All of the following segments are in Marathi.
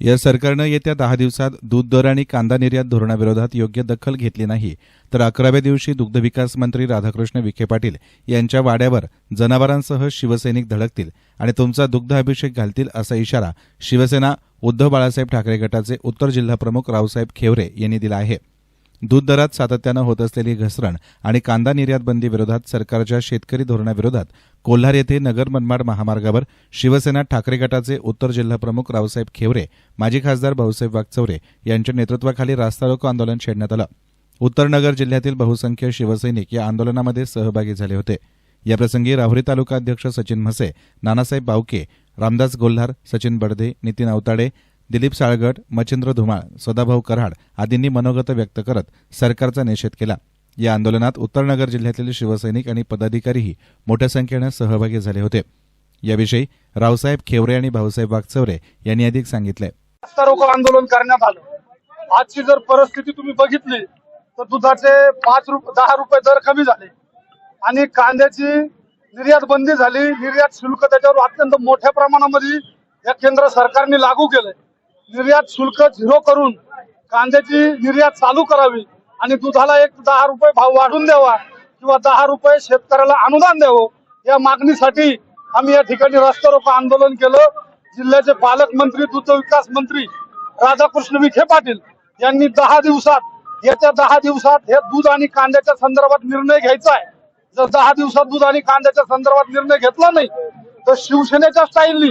या सरकारनं येत्या दहा दिवसात दूध दर आणि कांदा निर्यात धोरणाविरोधात योग्य दखल घेतली नाही. तर अकराव्या दिवशी दुग्धविकास मंत्री राधाकृष्ण विखे पाटील यांच्या वाड्यावर जनावरांसह शिवसैनिक धडकतील आणि तुमचा दुग्ध अभिषेक घालतील असा इशारा शिवसेना उद्धव बाळासाहेब ठाकरे गटाचे उत्तर जिल्हा प्रमुख रावसाहेब खेवरे यांनी दिला आहे. दूध दरात सातत्यानं होत असलेली घसरण आणि कांदा निर्यात बंदी विरोधात सरकारच्या शेतकरी धोरणाविरोधात कोल्हार येथे नगर मनमाड महामार्गावर शिवसेना ठाकरे गटाचे उत्तर जिल्हा प्रमुख रावसाहेब खेवरे माजी खासदार भाऊसाहेब वागचौरे यांच्या नेतृत्वाखाली रास्ता रोको आंदोलन छेडण्यात आलं. उत्तरनगर जिल्ह्यातील बहुसंख्य शिवसैनिक या आंदोलनामध्ये सहभागी झाले होते. याप्रसंगी राहुरी तालुका अध्यक्ष सचिन म्हसे नानासाहेब बावके रामदास गोल्हार सचिन बडदे नितीन अवताडे दिलीप साळगट मच्छिंद्र धुमाळ सदाभाऊ कराड आदींनी मनोगत व्यक्त करत सरकारचा निषेध केला. या आंदोलनात उत्तरनगर जिल्ह्यातील शिवसैनिक आणि पदाधिकारीही मोठ्या संख्येनं सहभागी झाले होते. याविषयी रावसाहेब खेवरे आणि भाऊसाहेब वागचवरे यांनी अधिक सांगितले. रस्ता रोको आंदोलन करण्यात आलं. आजची जर परिस्थिती तुम्ही बघितली तर दुधाचे पाच रुपये दहा रुपये दर कमी झाले. आणि कांद्याची निर्यात बंदी झाली. निर्यात शुल्क त्याच्यावर अत्यंत मोठ्या प्रमाणामध्ये या केंद्र सरकारने लागू केलंय. निर्यात शुल्क झिरो करून कांद्याची निर्यात चालू करावी आणि दुधाला एक दहा रुपये भाव वाढून द्यावा किंवा दहा रुपये शेतकऱ्याला अनुदान द्यावं या मागणीसाठी आम्ही या ठिकाणी रस्ता रोको आंदोलन केलं. जिल्ह्याचे पालकमंत्री दुग्धविकास मंत्री राधाकृष्ण विखे पाटील यांनी दहा दिवसात येत्या दहा दिवसात हे दूध आणि कांद्याच्या संदर्भात निर्णय घ्यायचा आहे. जर दहा दिवसात दूध आणि कांद्याच्या संदर्भात निर्णय घेतला नाही तर शिवसेनेच्या स्टाईलनी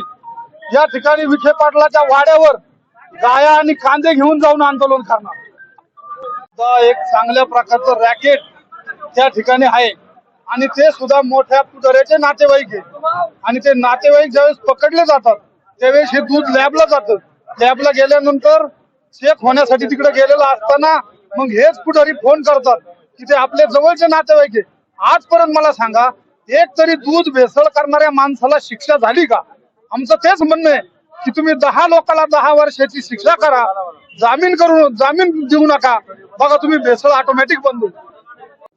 या ठिकाणी विखे पाटलाच्या वाड्यावर गाया आणि कांदे घेऊन जाऊन आंदोलन करणार. एक चांगल्या प्रकारचं रॅकेट त्या ठिकाणी आहे. आणि ते सुद्धा मोठ्या पुतऱ्याचे नातेवाईक आहे आणि ते नातेवाईक ज्यावेळेस पकडले जातात त्यावेळेस हे दूध लॅबला जातं. लॅबला गेल्यानंतर चेक होण्यासाठी तिकडे गेलेलं असताना मग हेच पुढारी फोन करतात की ते आपल्या जवळचे नातेवाईक आहे आजपर्यंत मला सांगा एक तरी दूध भेसळ करणाऱ्या माणसाला शिक्षा झाली का? आमचं तेच म्हणणं आहे. की तुम्ही दहा लोकांना दहा वर्षाची शिक्षा करा. जामीन करू जामीन देऊ नका. बघा तुम्ही भेसळ ऑटोमॅटिक बंद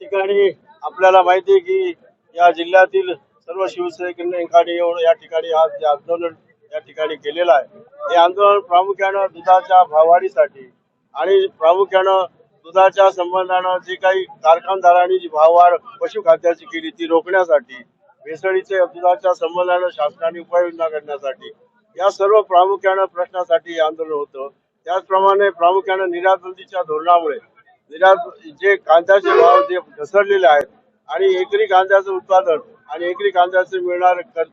ठिकाणी आपल्याला माहिती आहे की या जिल्ह्यातील सर्व शिवसैनिकांनी येऊन या ठिकाणी आज जे आंदोलन या ठिकाणी केलेलं आहे हे आंदोलन प्रामुख्यानं दुधाच्या भाववाढीसाठी आणि प्रामुख्यानं दुधाच्या संबंधानं जे काही कारखानदारांनी जी भाववाढ पशुखाद्याची केली ती रोखण्यासाठी भेसळीचे दुधाच्या संबंधानं शासनाने उपाययोजना करण्यासाठी या सर्व प्रामुख्यानं प्रश्नासाठी आंदोलन होतं. त्याचप्रमाणे प्रामुख्यानं निर्यातबंदीच्या धोरणामुळे निर्यात जे कांद्याचे भाव जे घसरलेले आहेत आणि एकरी कांद्याचं उत्पादन आणि एकरी कांद्याचे मिळणारे खर्च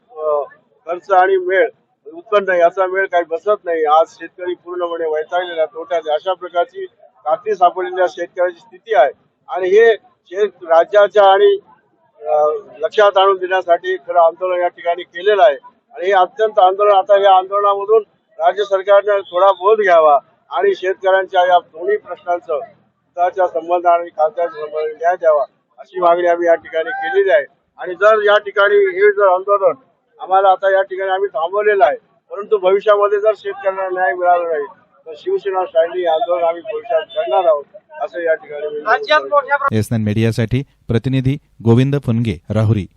खर्च आणि मेळ उत्पन्न याचा मेळ काही बसत नाही. आज शेतकरी पूर्णपणे वैतागलेला तोट्यात अशा प्रकारची काठी सापडलेल्या शेतकऱ्याची स्थिती आहे. आणि हे शेत राज्याच्या आणि लक्षात आणून देण्यासाठी खरं आंदोलन या ठिकाणी केलेलं आहे. आणि हे अत्यंत आंदोलन आता या आंदोलनामधून राज्य सरकारने थोडा बोध घ्यावा आणि शेतकऱ्यांच्या या दोन्ही प्रश्नांचं दुधाच्या संबंध आणि संबंध न्याय द्यावा अशी मागणी आम्ही या ठिकाणी केलेली आहे. आणि जर या ठिकाणी हे जर आंदोलन आम्हाला आता या ठिकाणी आम्ही थांबवलेलं आहे परंतु भविष्यामध्ये जर शेतकऱ्यांना न्याय मिळाला नाही तर शिवसेना हे आंदोलन आम्ही भविष्यात करणार आहोत असं या ठिकाणी मीडियासाठी प्रतिनिधी गोविंद फुनगे राहुरी.